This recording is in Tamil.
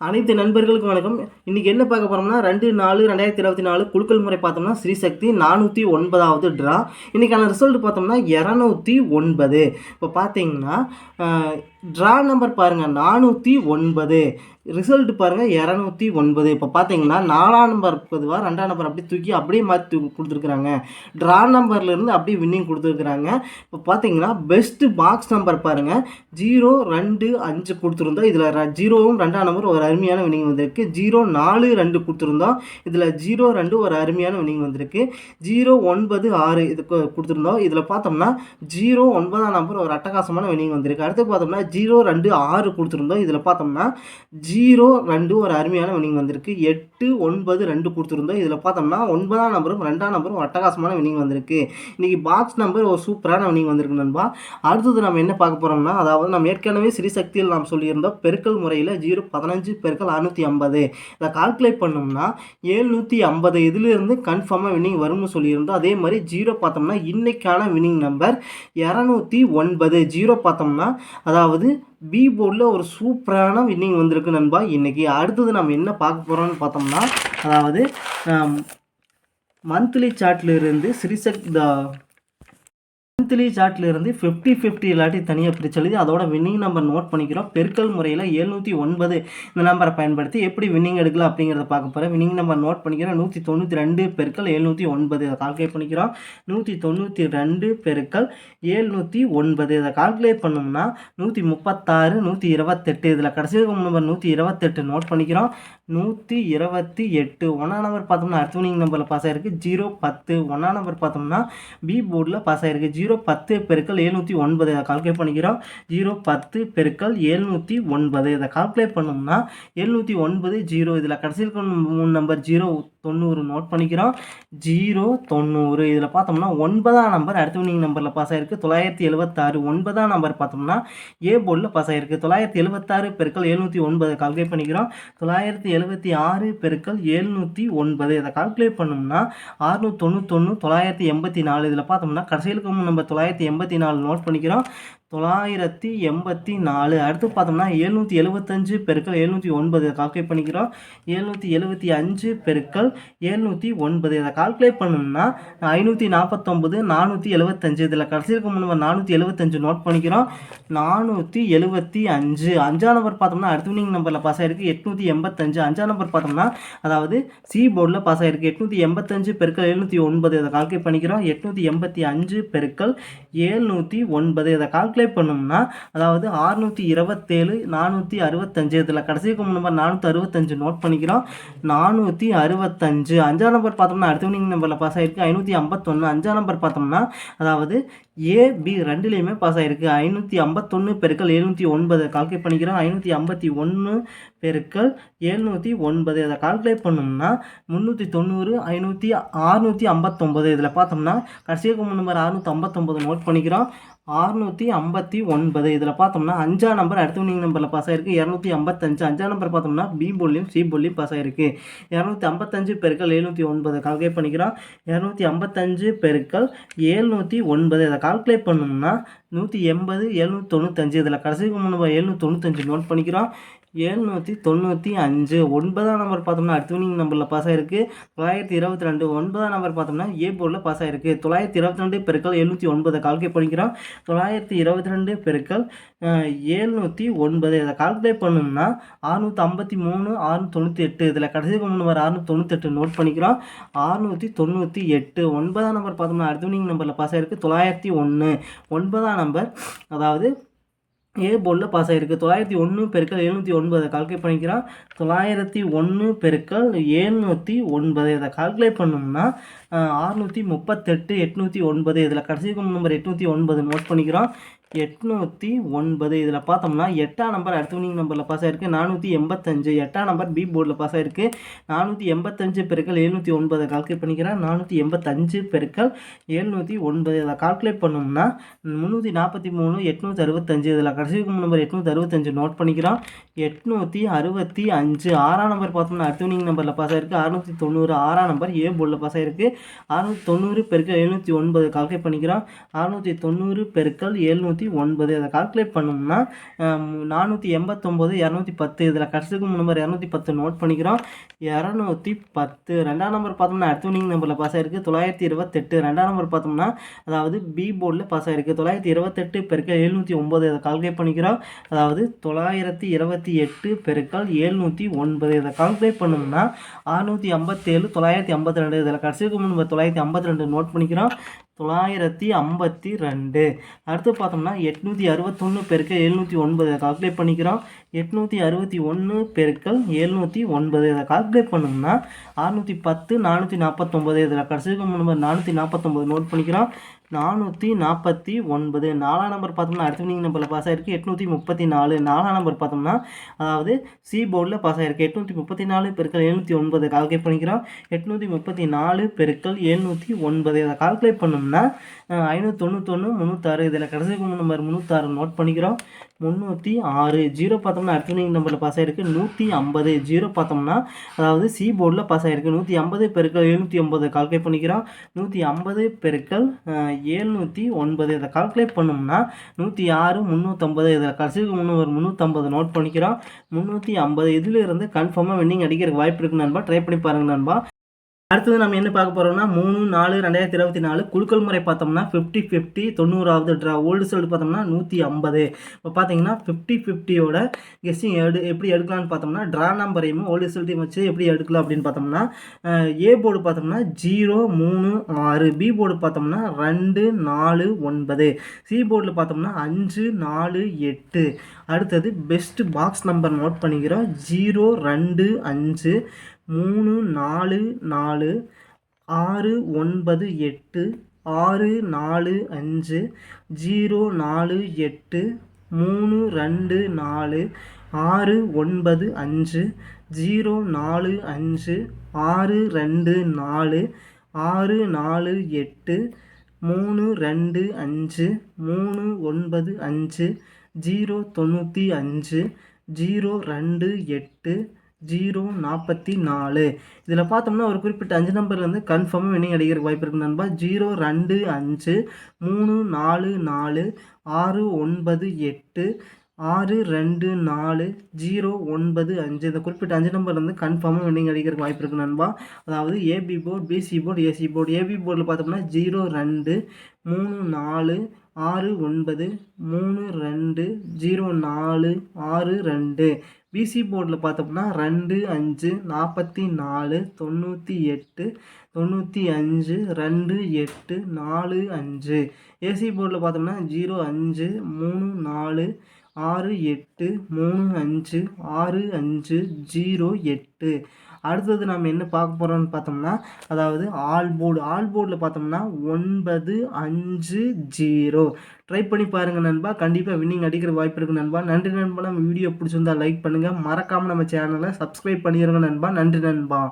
அனைத்து நண்பர்களுக்கும் வணக்கம். இன்றைக்கி என்ன பார்க்க போகிறோம்னா ரெண்டு நாலு ரெண்டாயிரத்தி இருபத்தி நாலு குழுக்கள் முறை பார்த்தோம்னா ஸ்ரீசக்தி நானூற்றி ஒன்பதாவது ட்ரா இன்றைக்கான ரிசல்ட் பார்த்தோம்னா இரநூத்தி ஒன்பது. இப்போ பார்த்தீங்கன்னா ட்ரா நம்பர் பாருங்கள் நானூற்றி ஒன்பது. ரிசல்ட் பாருங்கள் இரநூத்தி ஒன்பது. இப்போ பார்த்தீங்கன்னா நாலாம் நம்பர் பொதுவாக ரெண்டாம் நம்பர் அப்படியே தூக்கி அப்படியே மாற்றி கொடுத்துருக்குறாங்க. ட்ரா நம்பர்லேருந்து அப்படியே வின்னிங் கொடுத்துருக்குறாங்க. இப்போ பார்த்தீங்கன்னா பெஸ்ட்டு பாக்ஸ் நம்பர் பாருங்கள் ஜீரோ ரெண்டு அஞ்சு கொடுத்துருந்தோம் இதில் ஜீரோவும் ரெண்டாம் நம்பர் ஒரு அருமையான வினிங் வந்திருக்கு. ஜீரோ நாலு ரெண்டு கொடுத்துருந்தோம் இதில் ஜீரோ ரெண்டு ஒரு அருமையான வினிங் வந்திருக்கு. ஜீரோ ஒன்பது ஆறு இது கொடுத்துருந்தோம். இதில் பார்த்தோம்னா ஜீரோ ஒன்பதாம் நம்பர் ஒரு அட்டகாசமான வினிங் வந்திருக்கு. அடுத்து பார்த்தோம்னா ஜீரோ ரெண்டு ஆறு கொடுத்துருந்தோம். இதில் பார்த்தோம்னா ஜீரோ ரெண்டு ஒரு அருமையான வினிங் வந்திருக்கு. எட்டு ஒன்பது ரெண்டு கொடுத்துருந்தோம். இதில் பார்த்தோம்னா ஒன்பதாம் நம்பரும் ரெண்டாம் நம்பரும் அட்டகாசமான வினிங் வந்திருக்கு. இன்றைக்கி பாக்ஸ் நம்பர் ஒரு சூப்பரான வினிங் வந்திருக்கு நண்பா. அடுத்தது நம்ம என்ன பார்க்க போகிறோம்னா அதாவது நம்ம ஏற்கனவே ஸ்ரீசக்தியில் நாம் சொல்லியிருந்தோம் பெருக்கல் முறையில் ஜீரோ பதினஞ்சு பெருக்கல் அறுநூற்றி ஐம்பது. இதை கால்குலேட் பண்ணோம்னா ஏழ்நூற்றி ஐம்பது இதிலிருந்து கன்ஃபார்மாக வினிங் வரும்னு சொல்லியிருந்தோம். அதே மாதிரி ஜீரோ பார்த்தோம்னா இன்றைக்கான வினிங் நம்பர் இரநூத்தி ஒன்பது. ஜீரோ பார்த்தோம்னா அதாவது பி போர்டில் ஒரு சூப்பரான வின்னிங் வந்திருக்கு நண்பா. இன்றைக்கி அடுத்தது நம்ம என்ன பார்க்க போகிறோம்னு பார்த்தோம்னா அதாவது மந்த்லி சார்ட்லேருந்து ஸ்ரீசக் த மந்த்லி சார்ட்லேருந்து ஃபிஃப்டி ஃபிஃப்டி இல்லாட்டி தனியாக பிரிச்சு அதோட வின்னிங் நம்பர் நோட் பண்ணிக்கிறோம். பெருக்கல் முறையில் எழுநூற்றி ஒன்பது இந்த நம்பரை பயன்படுத்தி எப்படி வின்னிங் எடுக்கலாம் அப்படிங்கிறத பார்க்க போகிறேன் வின்னிங் நம்பர் நோட் பண்ணிக்கிறோம். நூற்றி தொண்ணூற்றி ரெண்டு பெருக்கள் எழுநூற்றி ஒன்பது இதை கால்குலேட் பண்ணிக்கிறோம். நூற்றி தொண்ணூற்றி ரெண்டு பெருக்கல் ஏழ்நூற்றி ஒன்பது இதை கால்குலேட் பண்ணோம்னா நூற்றி முப்பத்தாறு நூற்றி இருபத்தெட்டு இதில் கடைசி நம்பர் நூற்றி இருபத்தெட்டு நோட் பண்ணிக்கிறோம். நூற்றி இருபத்தி எட்டு ஒன்றாம் நம்பர் பார்த்தோம்னா அடுத்த வின்னிங் நம்பரில் பாஸ் ஆகிருக்கு ஜீரோ பத்து ஒன்றாம் நம்பர் பார்த்தோம்னா பி போர்டில் பாஸ் ஆயிருக்கு. ஜீரோ ஜீரோ பத்து பெருக்கள் எழுநூற்றி ஒன்பது. இதை கால்குலேட் பண்ணிக்கிறோம். ஜீரோ பத்து பெருக்கள் எழுநூற்றி ஒன்பது. இதை கால்குலேட் பண்ணோம்னா எழுநூற்றி ஒன்பது ஜீரோ. இதில் கடைசியில் மூணு நம்பர் ஜீரோ தொண்ணூறு நோட் பண்ணிக்கிறோம். ஜீரோ தொண்ணூறு. இதில் பார்த்தோம்னா ஒன்பதாம் நம்பர் அடுத்த வினிங் நம்பரில் பாஸ் ஆகிருக்கு தொள்ளாயிரத்தி எழுபத்தாறு ஒன்பதாம் நம்பர் பார்த்தோம்னா ஏ போர்டில் பாஸ் ஆகிருக்கு தொள்ளாயிரத்தி எழுபத்தாறு பெருக்கள் எழுநூற்றி ஒன்பது கால்குலேட் பண்ணிக்கிறோம். தொள்ளாயிரத்தி எழுபத்தி ஆறு பெருக்கள் எழுநூற்றி ஒன்பது. இதை கால்குலேட் பண்ணோம்னா ஆறுநூற்றி தொண்ணூத்தொன்று தொள்ளாயிரத்தி எண்பத்தி நாலு. இதில் பார்த்தோம்னா கடைசியில் நம்பர் நம்ம தொள்ளாயிரத்தி எண்பத்தி நாலு நோட் பண்ணிக்கிறோம். தொள்ளாயிரத்தி எண்பத்தி நாலு. அடுத்து பார்த்தோம்னா எழுநூற்றி எழுபத்தஞ்சு பெருக்கள் எழுநூற்றி ஒன்பது. இதை கால்குலேட் பண்ணிக்கிறோம். எழுநூற்றி எழுபத்தி அஞ்சு பெருக்கள் எழுநூற்றி ஒன்பது. இதை கால்குலேட் பண்ணோம்னா ஐநூற்றி நாற்பத்தொம்பது நானூற்றி எழுபத்தஞ்சு இதில் கடைசி இருக்கும் நானூற்றி எழுபத்தஞ்சு நோட் பண்ணிக்கிறோம். நானூற்றி எழுபத்தி அஞ்சு. அஞ்சாம் நம்பர் பார்த்தோம்னா அடுத்த வினிங் நம்பரில் பாஸ் ஆயிருக்கு எட்நூற்றி எண்பத்தஞ்சு. அஞ்சாம் நம்பர் பார்த்தோம்னா அதாவது சி போர்டில் பாஸ் ஆயிருக்கு எட்நூற்றி எண்பத்தஞ்சு பெருக்கள் எழுநூற்றி ஒன்பது. இதை கால்குலேட் பண்ணிக்கிறோம். எட்நூற்றி எண்பத்தி அஞ்சு பெருக்கள் ஏழ்நூற்றி ஒன்பது. இதை கால்குலேட் பண்ணோம்னா அதாவது ஆறுநூற்றி இருபத்தேழு நானூற்றி அறுபத்தஞ்சு இதில் கடைசி நம்பர் நானூற்றி அறுபத்தஞ்சு நோட் பண்ணிக்கிறோம். நானூற்றி அறுபத்தஞ்சு அஞ்சாம் நம்பர் பார்த்தோம்னா அடுத்த வினிங் நம்பரில் பாஸ் ஆயிருக்கு. ஐநூற்றி ஐம்பத்தொன்று அஞ்சாம் நம்பர் பார்த்தோம்னா அதாவது ஏ பி ரெண்டுலேயுமே பாஸ் ஆகிருக்கு ஐநூற்றி ஐம்பத்தொன்று பெருக்கள் எழுநூற்றி ஒன்பது. கால்குலேட் பண்ணிக்கிறோம். ஐநூற்றி ஐம்பத்தி ஒன்று பெருக்கள் எழுநூற்றி ஒன்பது. அதை கால்குலேட் பண்ணோம்னா முந்நூற்றி தொண்ணூறு ஐநூற்றி அறுநூற்றி ஐம்பத்தொம்பது இதில் பார்த்தோம்னா கடைசியாக நம்பர் அறுநூற்றி ஐம்பத்தொம்பது நோட் பண்ணிக்கிறோம். அறுநூற்றி ஐம்பத்தி ஒன்பது. இதில் பார்த்தோம்னா அஞ்சா நம்பர் அடுத்த வினிங் நம்பரில் பாஸ் ஆயிருக்கு. இரநூத்தி ஐம்பத்தஞ்சு. அஞ்சா நம்பர் பார்த்தோம்னா பி போல்லையும் சி போல்லையும் பாஸ் ஆயிருக்கு. இரநூத்தி ஐம்பத்தஞ்சு பெருக்கள் எழுநூற்றி ஒன்பது. கால்குலேட் பண்ணிக்கிறோம். இரநூத்தி ஐம்பத்தஞ்சு பெருக்கள் எழுநூற்றி ஒன்பது. இதை கால்குலேட் பண்ணோம்னா நூற்றி எண்பது எழுநூற்றி தொண்ணூத்தஞ்சு இதில் கடைசி நம்ம எழுநூற்றி தொண்ணூத்தஞ்சு நோட் பண்ணிக்கிறோம். எழுநூற்றி தொண்ணூற்றி அஞ்சு. ஒன்பதாம் நம்பர் பார்த்தோம்னா அடுத்த வினிங் நம்பரில் பாஸ் ஆகிருக்கு தொள்ளாயிரத்தி இருபத்தி ரெண்டு ஒன்பதாம் நம்பர் பார்த்தோம்னா ஏ போர்டில் பாஸ் ஆகிருக்கு தொள்ளாயிரத்தி இருபத்தி ரெண்டு பெருக்கள் எழுநூற்றி ஒன்பதை. கால்குலேட் பண்ணிக்கிறோம். தொள்ளாயிரத்தி இருபத்தி ரெண்டு பெருக்கள் எழுநூற்றி ஒன்பது. இதை கால்குலேட் பண்ணோம்னா அறுநூற்றி ஐம்பத்தி மூணு அறுநூற்றி தொண்ணூற்றி எட்டு. இதில் கடைசி நம்பர் அறுநூற்றி தொண்ணூத்தெட்டு நோட் பண்ணிக்கிறோம். அறுநூற்றி தொண்ணூற்றி எட்டு. ஒன்பதாம் நம்பர் பார்த்தோம்னா அடுத்த வினிங் நம்பரில் பாஸ் ஆகிருக்கு தொள்ளாயிரத்தி ஒன்று ஒன்பதாம் நம்பர் அதாவது ஏ போர்டில் பாஸ் ஆகிருக்கு தொள்ளாயிரத்தி ஒன்று பெருக்கல் எழுநூற்றி ஒன்பது கால்குலேட் பண்ணிக்கிறான் தொள்ளாயிரத்தி ஒன்று பெருக்கள் எழுநூற்றி ஒன்பது இதை கால்குலேட் பண்ணோம்னா அறுநூற்றி முப்பத்தெட்டு எட்நூற்றி ஒன்பது இதில் கடைசி நம்பர் எட்நூற்றி ஒன்பது நோட் பண்ணிக்கிறோம். எட்நூற்றி ஒன்பது. இதில் பார்த்தோம்னா எட்டாம் நம்பர் அடுத்த வினிங் நம்பரில் பாஸ் ஆயிருக்கு. நானூற்றி எண்பத்தஞ்சு. எட்டாம் நம்பர் பி போர்டில் பாஸ் ஆயிருக்கு. நானூற்றி எண்பத்தஞ்சு பெருக்கள் எழுநூற்றி ஒன்பதை. கால்குலேட் பண்ணிக்கிறேன். நானூற்றி எண்பத்தஞ்சு பெருக்கள் எழுநூற்றி ஒன்பது. இதை கால்குலேட் பண்ணோம்னா முந்நூற்றி நாற்பத்தி மூணு எட்நூற்றி அறுபத்தஞ்சு. இதில் கடைசி நம்பர் எட்நூற்றி அறுபத்தஞ்சு நோட் பண்ணிக்கிறோம். எட்நூற்றி அறுபத்தி அஞ்சு. ஆறாம் நம்பர் பார்த்தோம்னா அடுத்த வினிங் நம்பரில் பாஸ் ஆயிருக்கு. அறுநூற்றி தொண்ணூறு. ஆறாம் நம்பர் ஏ போர்டில் பாஸ் ஆயிருக்கு. அறுநூற்றி தொண்ணூறு பெருக்கள் எழுநூற்றி ஒன்பது. கால்குலேட் பண்ணிக்கிறோம். அறுநூற்றி தொண்ணூறு பெருக்கல் எழுநூற்றி ஏழ்நூற்றி ஒன்பது அதை கால்குலேட் பண்ணோம்னா நானூற்றி எண்பத்தொம்போது இரநூத்தி பத்து இதில் கடைசிக்கு நம்பர் இரநூத்தி பத்து நோட் பண்ணிக்கிறோம். இரநூத்தி பத்து ரெண்டாம் நம்பர் பார்த்தோம்னா அடுத்த நம்பரில் பாஸ் ஆயிருக்கு தொள்ளாயிரத்தி இருபத்தெட்டு ரெண்டாம் நம்பர் பார்த்தோம்னா அதாவது பி போர்டில் பாஸ் ஆயிருக்கு தொள்ளாயிரத்தி இருபத்தெட்டு பெருக்கல் எழுநூற்றி ஒம்பது இதை கால்குலேட் பண்ணிக்கிறோம். அதாவது தொள்ளாயிரத்தி இருபத்தி எட்டு பெருக்கால் எழுநூற்றி ஒன்பது இதை கால்குலேட் பண்ணோம்னா அறுநூற்றி ஐம்பத்தேழு தொள்ளாயிரத்தி ஐம்பத்தி ரெண்டு இதில் கடைசிக்கு நம்பர் தொள்ளாயிரத்தி ஐம்பத்தி ரெண்டு நோட் பண்ணிக்கிறோம். தொள்ளாயிரத்தி ஐம்பத்தி ரெண்டு. அடுத்து பார்த்தோம்னா எட்நூற்றி அறுபத்தொன்று பெருக்கள் எழுநூற்றி ஒன்பது. அதை கால்குலேட் பண்ணிக்கிறோம். எட்நூற்றி அறுபத்தி ஒன்று பெருக்கள் எழுநூற்றி ஒன்பது. இதை கால்குலேட் பண்ணோம்னா அறுநூற்றி பத்து நானூற்றி நாற்பத்தொம்பது இதில் கடைசிக்கு நம்பர் நானூற்றி நாற்பத்தொம்பது நோட் பண்ணிக்கிறோம். நானூற்றி நாற்பத்தி ஒன்பது. நாலாம் நம்பர் பார்த்தோம்னா அடுத்த வினிங் நம்பரில் பாஸ் ஆகிருக்கு எட்நூற்றி முப்பத்தி நாலு. நாலாம் நம்பர் பார்த்தோம்னா அதாவது சி போர்டில் பாஸ் ஆகிருக்கு எட்நூற்றி முப்பத்தி நாலு பெருக்கள் எழுநூற்றி ஒன்பது. கால்குலேட் பண்ணிக்கிறோம். எட்நூற்றி முப்பத்தி நாலு பெருக்கல் எழுநூற்றி ஒன்பது. அதை கால்குலேட் பண்ணோம்னா ஐநூற்றி தொண்ணூத்தொன்று முந்நூற்றாறு இதில் கடைசி நம்பர் முந்நூற்றாறு நோட் பண்ணிக்கிறோம். முந்நூற்றி ஆறு. ஜீரோ பார்த்தோம்னா அடுத்த நம்பரில் பாஸ் ஆகிருக்கு நூற்றி ஐம்பது. ஜீரோ பார்த்தோம்னா அதாவது சி போர்டில் பாஸ் ஆகிருக்கு நூற்றி ஐம்பது பெருக்கள் எழுநூற்றி ஐம்பது. கால்குலேட் பண்ணிக்கிறோம். நூற்றி ஐம்பது பெருக்கள் ஏழ்நூற்றி ஒன்பது. இதை கால்குலேட் பண்ணோம்னா நூற்றி ஆறு முந்நூற்றம்பது இதில் கடைசிக்கு முந்நூறு முந்நூற்றம்பது நோட் பண்ணிக்கிறோம். முந்நூற்றி ஐம்பது. இதிலிருந்து கன்ஃபார்மாக வின்னிங் அடிக்கிறதுக்கு வாய்ப்பு இருக்குது நண்பா. ட்ரை பண்ணி பாருங்கள் நண்பா. அடுத்தது நம்ம என்ன பார்க்க போகிறோம்னா மூணு நாலு ரெண்டாயிரத்தி இருபத்தி நாலு குழுக்கள் முறை பார்த்தோம்னா ஃபிஃப்டி ஃபிஃப்டி தொண்ணூறாவது ட்ரா ஓல்டு சைடு பார்த்தோம்னா நூற்றி ஐம்பது. இப்போ பார்த்தீங்கன்னா ஃபிஃப்டி ஃபிஃப்டியோட கெஸ்டிங் எடு எப்படி எடுக்கலாம்னு பார்த்தோம்னா ட்ரா நம்பரையும் ஓல்டு ரிசல்ட்டையும் வச்சு எப்படி எடுக்கலாம் அப்படின்னு பார்த்தோம்னா ஏ போர்டு பார்த்தோம்னா ஜீரோ மூணு ஆறு. பி போர்டு பார்த்தோம்னா ரெண்டு நாலு ஒன்பது. சி போர்டில் பார்த்தோம்னா அஞ்சு நாலு எட்டு. அடுத்தது பெஸ்ட் பாக்ஸ் நம்பர் நோட் பண்ணிக்கிறோம். ஜீரோ ரெண்டு அஞ்சு. மூணு நாலு நாலு ஆறு ஒன்பது எட்டு ஆறு நாலு அஞ்சு ஜீரோ நாலு எட்டு மூணு ரெண்டு நாலு ஆறு ஒன்பது அஞ்சு ஜீரோ நாலு அஞ்சு ஆறு ரெண்டு நாலு ஆறு நாலு எட்டு மூணு ரெண்டு அஞ்சு மூணு ஒன்பது அஞ்சு ஜீரோ தொண்ணூற்றி அஞ்சு ஜீரோ ரெண்டு எட்டு ஜீரோ நாற்பத்தி நாலு. இதில் பார்த்தோம்னா ஒரு குறிப்பிட்ட அஞ்சு நம்பர்லேருந்து கன்ஃபார்மாக வினிங் அடிக்கிறதுக்கு வாய்ப்பு இருக்குது நண்பா. ஜீரோ ரெண்டு அஞ்சு மூணு நாலு நாலு ஆறு ஒன்பது எட்டு ஆறு ரெண்டு நாலு ஜீரோ ஒன்பது அஞ்சு. இந்த குறிப்பிட்ட அஞ்சு நம்பர்லேருந்து கன்ஃபார்மாக வின்னிங் அடிக்கிறதுக்கு வாய்ப்பு இருக்குது நண்பா. அதாவது AB board BC board AC board AB போர்டில் பார்த்தோம்னா ஜீரோ ரெண்டு மூணு நாலு ஆறு ஒன்பது மூணு ரெண்டு ஜீரோ நாலு ஆறு ரெண்டு. பிசி போர்டில் பார்த்தோம்னா ரெண்டு அஞ்சு நாற்பத்தி நாலு தொண்ணூற்றி எட்டு தொண்ணூற்றி அஞ்சு ரெண்டு எட்டு நாலு அஞ்சு. ஏசி போர்டில் பார்த்தோம்னா ஜீரோ அஞ்சு மூணு நாலு ஆறு எட்டு மூணு அஞ்சு ஆறு அஞ்சு ஜீரோ எட்டு. அடுத்தது நம்ம என்ன பார்க்க போகிறோம்னு பார்த்தோம்னா அதாவது ஆல் போர்டு ஆல் போர்டில் பார்த்தோம்னா ஒன்பது அஞ்சு ஜீரோ. ட்ரை பண்ணி பாருங்கள் நண்பா. கண்டிப்பாக வின்னிங் அடிக்கிற வாய்ப்பு இருக்குது நண்பா. நன்றி நண்பா. நம்ம வீடியோ பிடிச்சிருந்தா லைக் பண்ணுங்கள் மறக்காமல் நம்ம சேனலை சப்ஸ்கிரைப் பண்ணிடுங்க நண்பா. நன்றி நண்பா.